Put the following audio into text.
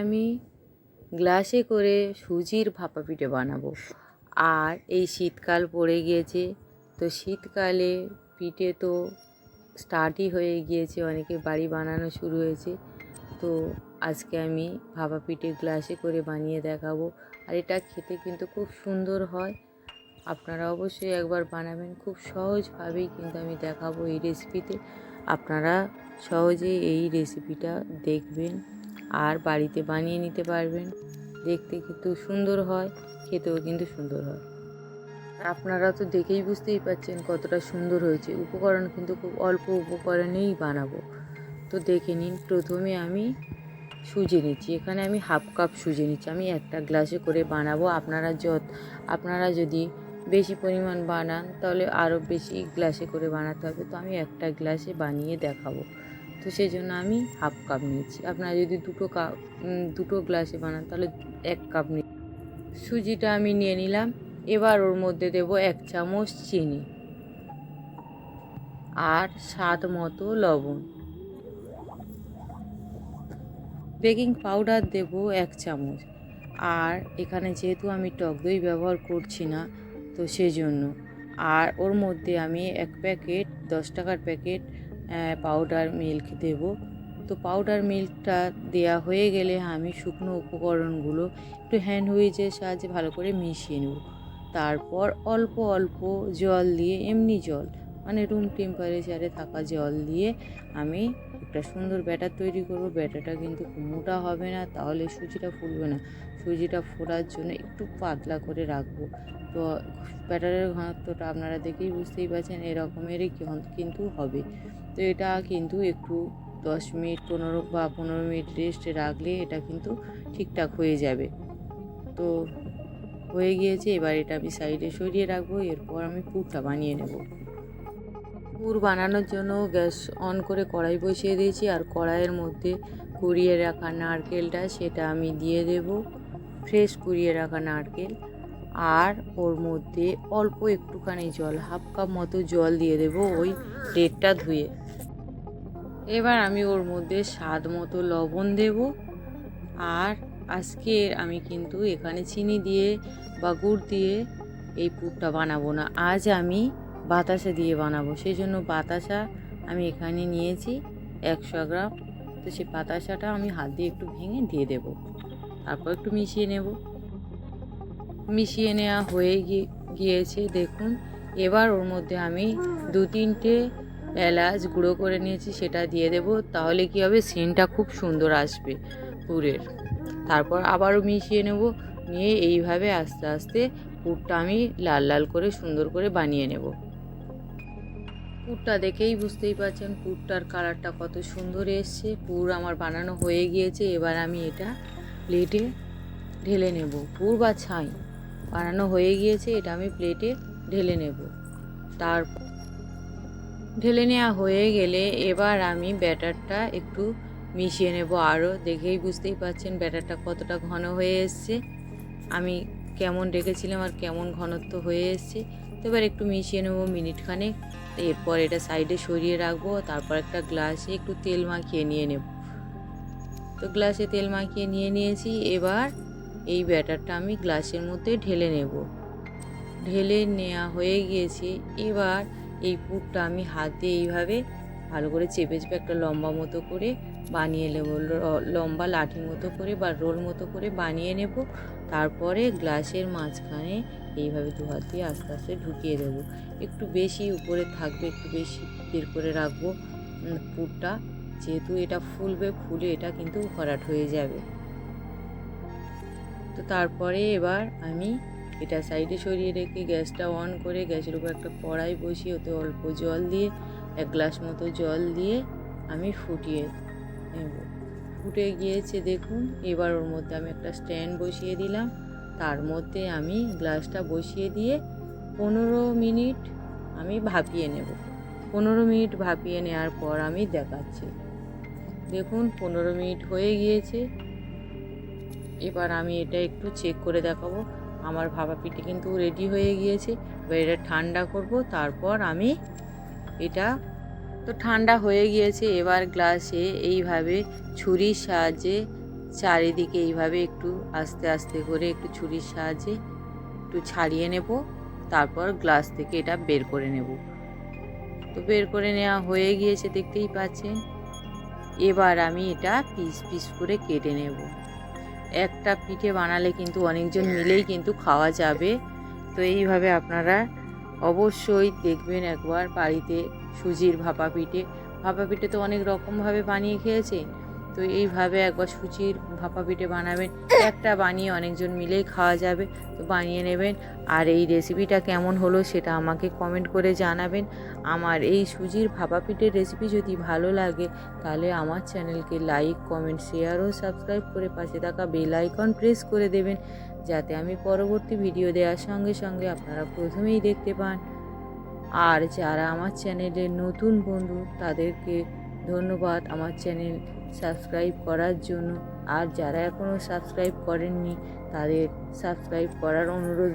আমি গ্লাসে করে সুজির ভাপা পিঠে বানাবো। আর এই শীতকাল পড়ে গিয়েছে, তো শীতকালে পিঠে তো স্টার্টই হয়ে গিয়েছে, অনেকে বাড়ি বানানো শুরু হয়েছে। তো আজকে আমি ভাপা পিঠে গ্লাসে করে বানিয়ে দেখাবো। আর এটা খেতে কিন্তু খুব সুন্দর হয়। আপনারা অবশ্যই একবার বানাবেন, খুব সহজভাবেই কিন্তু আমি দেখাবো এই রেসিপিতে আপনারা সহজে এই রেসিপিটা দেখবেন। আর বাড়িতে বানিয়ে নিতে পারবেন। দেখতে কিন্তু সুন্দর হয়, খেতেও কিন্তু সুন্দর হয়। আপনারা তো দেখেই বুঝতেই পাচ্ছেন কতটা সুন্দর হয়েছে। উপকরণ কিন্তু খুব অল্প উপকরণেই বানাবো। তো দেখে নিন, প্রথমে আমি সুজি নিচ্ছি। এখানে আমি হাফ কাপ সুজি নিচ্ছি। আমি একটা গ্লাসে করে বানাবো। আপনারা যত, আপনারা যদি বেশি পরিমাণ বানান, তাহলে আরও বেশি গ্লাসে করে বানাতে হবে। তো আমি একটা গ্লাসে বানিয়ে দেখাবো। তো সেই জন্য আমি হাফ কাপ নিচ্ছি আপনারা যদি দুটো কাপ দুটো গ্লাসে বানান, তাহলে এক কাপ নি সুজিটা আমি নিয়ে নিলাম। এবার ওর মধ্যে দেব এক চামচ চিনি আর স্বাদ মতো লবণ। বেকিং পাউডার দেব এক চামচ। আর এখানে যেহেতু আমি টক দই ব্যবহার করছি না, তো সেজন্য আর ওর মধ্যে আমি এক প্যাকেট, দশ টাকার প্যাকেট পাউডার মিল্ক দেব। তো পাউডার মিল্কটা দেয়া হয়ে গেলে আমি শুকনো উপকরণগুলো একটু হ্যান্ড হুইজের সাহায্যে ভালো করে মিশিয়ে নেব। তারপর অল্প অল্প জল দিয়ে, এমনি জল মানে রুম টেম্পারেচারে থাকা জল দিয়ে আমি একটা সুন্দর ব্যাটার তৈরি করব। ব্যাটারটা কিন্তু মোটা হবে না, তাহলে সুজিটা ফুলবে না। সুজিটা ফোড়ার জন্য একটু পাতলা করে রাখব। তো ব্যাটারের ঘনত্বটা আপনারা দেখেই বুঝতেই পারছেন এরকমেরই কিন্তু হবে। তো এটা কিন্তু একটু দশ মিনিট, পনেরো বা পনেরো মিনিট রেস্টে রাখলে এটা কিন্তু ঠিকঠাক হয়ে যাবে। তো হয়ে গিয়েছে, এবার এটা আমি সাইডে সরিয়ে রাখব, এরপর আমি পুরটা বানিয়ে নেব। পুর বানানোর জন্য গ্যাস অন করে কড়াই বসিয়ে দিয়েছি, আর কড়াইয়ের মধ্যে কুড়িয়ে রাখা নারকেলটা, সেটা আমি দিয়ে দেব। ফ্রেশ কুড়িয়ে রাখা নারকেল। আর ওর মধ্যে অল্প একটুখানি জল, হাফ কাপ মতো জল দিয়ে দেব ওই প্লেটটা ধুয়ে। এবার আমি ওর মধ্যে স্বাদ মতো লবণ দেব আর আজকে আমি কিন্তু এখানে চিনি দিয়ে বা গুড় দিয়ে এই পুরটা বানাবো না। আজ আমি বাতাসা দিয়ে বানাবো সেই জন্য বাতাসা আমি এখানে নিয়েছি একশো গ্রাম। তো সেই বাতাসাটা আমি হাত দিয়ে একটু ভেঙে দিয়ে দেব। তারপর একটু মিশিয়ে নেব। মিশিয়ে নেওয়া হয়ে গিয়েছে, দেখুন। এবার ওর মধ্যে আমি দু তিনটে এলাচ গুঁড়ো করে নিয়েছি, সেটা দিয়ে দেব, তাহলে কি হবে? সেন্টটা খুব সুন্দর আসবে পুরের। তারপর আবারও মিশিয়ে নেব, নিয়ে এইভাবে আস্তে আস্তে পুরটা আমি লাল লাল করে সুন্দর করে বানিয়ে নেব। পুরটা দেখেই বুঝতেই পারছেন, পুরটার কালারটা কত সুন্দর এসছে। পুর আমার বানানো হয়ে গিয়েছে, এবার আমি এটা প্লেটে ঢেলে নেব। পুর বা ছাই? বানানো হয়ে গিয়েছে, এটা আমি প্লেটে ঢেলে নেব। তারপর ঢেলে নেওয়া হয়ে গেলে এবার আমি ব্যাটারটা একটু মিশিয়ে নেব আরও। দেখেই বুঝতেই পাচ্ছেন ব্যাটারটা কতটা ঘন হয়ে এসছে। আমি কেমন রেখেছিলাম আর কেমন ঘনত্ব হয়ে এসছে। তো এবার একটু মিশিয়ে নেব মিনিটখানেক। এরপর এটা সাইডে সরিয়ে রাখব, তারপর একটা গ্লাসে একটু তেল মাখিয়ে নিয়ে নেব। তো গ্লাসে তেল মাখিয়ে নিয়ে নিয়েছি। এবার এই ব্যাটারটা আমি গ্লাসের মধ্যে ঢেলে নেব। ঢেলে নেওয়া হয়ে গিয়েছে। এবার এই পুরটা আমি হাত দিয়ে এইভাবে ভালো করে চেপে চেপে একটা লম্বা মতো করে বানিয়ে নেব। লম্বা লাঠি মতো করে বা রোল মতো করে বানিয়ে নেব। তারপরে গ্লাসের মাঝখানে এইভাবে দু হাত দিয়ে আস্তে আস্তে ঢুকিয়ে দেবো। একটু বেশি উপরে থাকবে, একটু বেশি বের করে রাখব। পুরটা যেহেতু এটা ফুলবে, ফুলে এটা কিন্তু ভরাট হয়ে যাবে। তো তারপরে এবার আমি এটা সাইডে সরিয়ে রেখে গ্যাসটা অন করে গ্যাসের উপর একটা কড়াই বসিয়ে ওতে অল্প জল দিয়ে, এক গ্লাস মতো জল দিয়ে আমি ফুটিয়ে নেব। ফুটে গিয়েছে দেখুন, এবার ওর মধ্যে আমি একটা স্ট্যান্ড বসিয়ে দিলাম। তার মধ্যে আমি গ্লাসটা বসিয়ে দিয়ে পনেরো মিনিট আমি ভাপিয়ে নেব। পনেরো মিনিট ভাপিয়ে নেওয়ার পর আমি দেখাচ্ছি। দেখুন, পনেরো মিনিট হয়ে গিয়েছে। এবার আমি এটা একটু চেক করে দেখাবো। আমার ভাপা পিঠে কিন্তু রেডি হয়ে গিয়েছে। এবার এটা ঠান্ডা করব, তারপর আমি এটা তো ঠান্ডা হয়ে গিয়েছে, এবার গ্লাসে এইভাবে ছুরির সাহায্যে চারিদিকে এইভাবে একটু আস্তে আস্তে করে একটু ছুরির সাহায্যে একটু ছাড়িয়ে নেব, তারপর গ্লাস থেকে এটা বের করে নেব। তো বের করে নেওয়া হয়ে গিয়েছে, দেখতেই পাচ্ছেন। এবার আমি এটা পিস পিস করে কেটে নেব। একটা পিঠে বানালে কিন্তু অনেকজন মিলেই কিন্তু খাওয়া যাবে। তো এইভাবে আপনারা অবশ্যই দেখবেন একবার বাড়িতে সুজির ভাপা পিঠে। ভাপা পিঠে তো অনেক রকমভাবে বানিয়ে খেয়েছেন তো এইভাবে একবার সুজির ভাপা পিঠে বানাবেন। একটা বানিয়ে অনেকজন মিলেই খাওয়া যাবে। তো বানিয়ে নেবেন। আর এই রেসিপিটা কেমন হলো সেটা আমাকে কমেন্ট করে জানাবেন। আমার এই সুজির ভাপা পিঠের রেসিপি যদি ভালো লাগে, তাহলে আমার চ্যানেলকে লাইক কমেন্ট শেয়ার ও সাবস্ক্রাইব করে পাশে থাকা বেল আইকন প্রেস করে দেবেন। যাতে আমি পরবর্তী ভিডিও দেওয়ার সঙ্গে সঙ্গে আপনারা প্রথমেই দেখতে পান। আর যারা আমার চ্যানেলের নতুন বন্ধু, তাদেরকে ধন্যবাদ। আমার চ্যানেল সাবস্ক্রাইব করার জন্য। আর যারা এখনও সাবস্ক্রাইব করেননি তাদের সাবস্ক্রাইব করার অনুরোধ